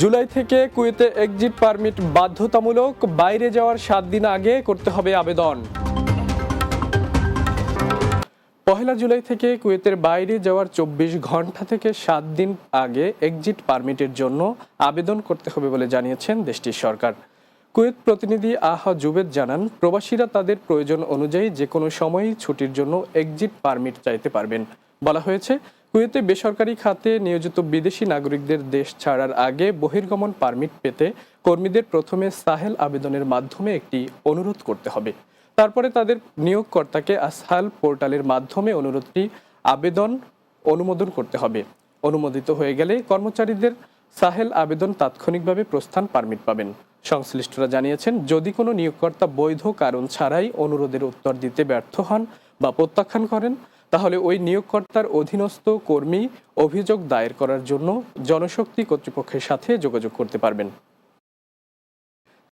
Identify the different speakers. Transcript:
Speaker 1: জুলাই থেকে কুয়েতে exit permit বাধ্যতামূলক, বাইরে যাওয়ার সাত দিন আগে করতে হবে আবেদন। পহেলা জুলাই থেকে কুয়েতের বাইরে যাওয়ার চব্বিশ ঘণ্টা থেকে সাত দিন আগে এক্সিট পারমিটের জন্য আবেদন করতে হবে বলে জানিয়েছেন দেশটির সরকার। কুয়েত প্রতিনিধি আহা জুবেদ জানান, প্রবাসীরা তাদের প্রয়োজন অনুযায়ী যে কোনো সময়ই ছুটির জন্য এক্সিট পারমিট চাইতে পারবেন। বলা হয়েছে কুয়েতে বেসরকারি খাতে নিয়োজিত বিদেশি নাগরিকদের দেশ ছাড়ার আগে বহির্গমন পারমিট পেতে কর্মীদের প্রথমে সাহেল আবেদনের মাধ্যমে একটি অনুরোধ করতে হবে। তারপরে তাদের নিয়োগকর্তাকে আসহাল পোর্টালের মাধ্যমে অনুরোধটি আবেদন অনুমোদন করতে হবে। অনুমোদিত হয়ে গেলে কর্মচারীদের সাহেল আবেদন তাৎক্ষণিকভাবে প্রস্থান পারমিট পাবেন। সংশ্লিষ্টরা জানিয়েছেন, যদি কোনো নিয়োগকর্তা বৈধ কারণ ছাড়াই অনুরোধের উত্তর দিতে ব্যর্থ হন বা প্রত্যাখ্যান করেন তাহলে ওই নিয়োগকর্তার অধীনস্থ কর্মী অভিযোগ দায়ের করার জন্য জনশক্তি কর্তৃপক্ষের সাথে যোগাযোগ করতে পারবেন।